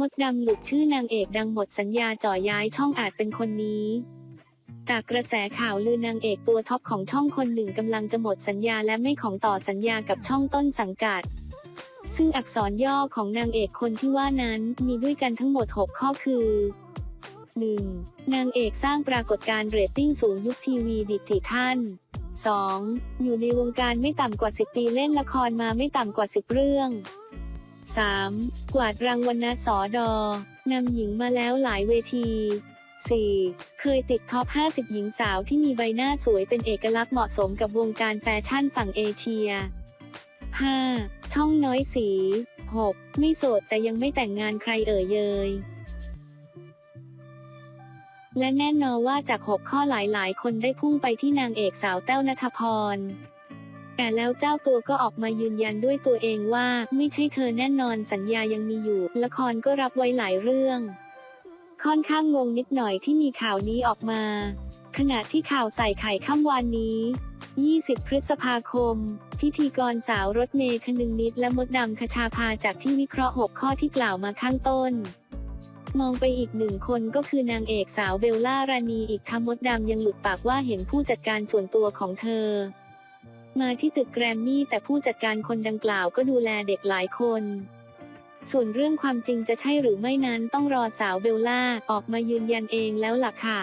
มดดำหลุดชื่อนางเอกดังหมดสัญญาจ่อย้ายช่องอาจเป็นคนนี้ จากกระแสข่าวลือนางเอกตัวท็อปของช่องคนหนึ่งกำลังจะหมดสัญญาและไม่ของต่อสัญญากับช่องต้นสังกัด ซึ่งอักษรย่อของนางเอกคนที่ว่านั้นมีด้วยกันทั้งหมด 6 ข้อคือ 1. นางเอกสร้างปรากฏการณ์เรตติ้งสูงยุคทีวีดิจิทัล 2. อยู่ในวงการไม่ต่ำกว่า 10 ปีเล่นละครมาไม่ต่ำกว่า 10 เรื่อง 3. กวาดรางวัลนสอดอนำหญิงมาแล้วหลายเวที 4. เคยติดท็อป 50 หญิงสาวที่มีใบหน้าสวยเป็นเอกลักษณ์เหมาะสมกับวงการแฟชั่นฝั่งเอเชีย 5. ช่องน้อยสี 6. ไม่โสดแต่ยังไม่แต่งงานใครเอ่ยเยย และแน่นอนว่าจาก 6 ข้อหลายๆ คนได้พุ่งไปที่นางเอกสาวแต้วนัทพร แต่แล้วเจ้าตัวก็ออกมายืนยันด้วยตัวเองว่า ไม่ใช่เธอแน่นอนสัญญายังมีอยู่ ละครก็รับไว้หลายเรื่องค่อนข้างงงนิดหน่อยที่มีข่าวนี้ออกมา ขณะที่ข่าวใส่ไข่ค่ำวันนี้ 20 พฤษภาคม พิธีกรสาวรถเมย์คนึงนิดและมดดำคชาพาจากที่วิเคราะห์ 6 ข้อที่กล่าวมาข้างต้น มองไปอีกหนึ่งคนก็คือนางเอกสาวเบลล่ารานีอีกทั้งมดดำยังหลุดปากว่าเห็นผู้จัดการส่วนตัวของเธอ มาที่ตึกแกรมมี่แต่ผู้จัดการคนดังกล่าวก็ดูแลเด็กหลายคน ส่วนเรื่องความจริงจะใช่หรือไม่นั้นต้องรอสาวเบลล่าออกมายืนยันเองแล้วล่ะค่ะ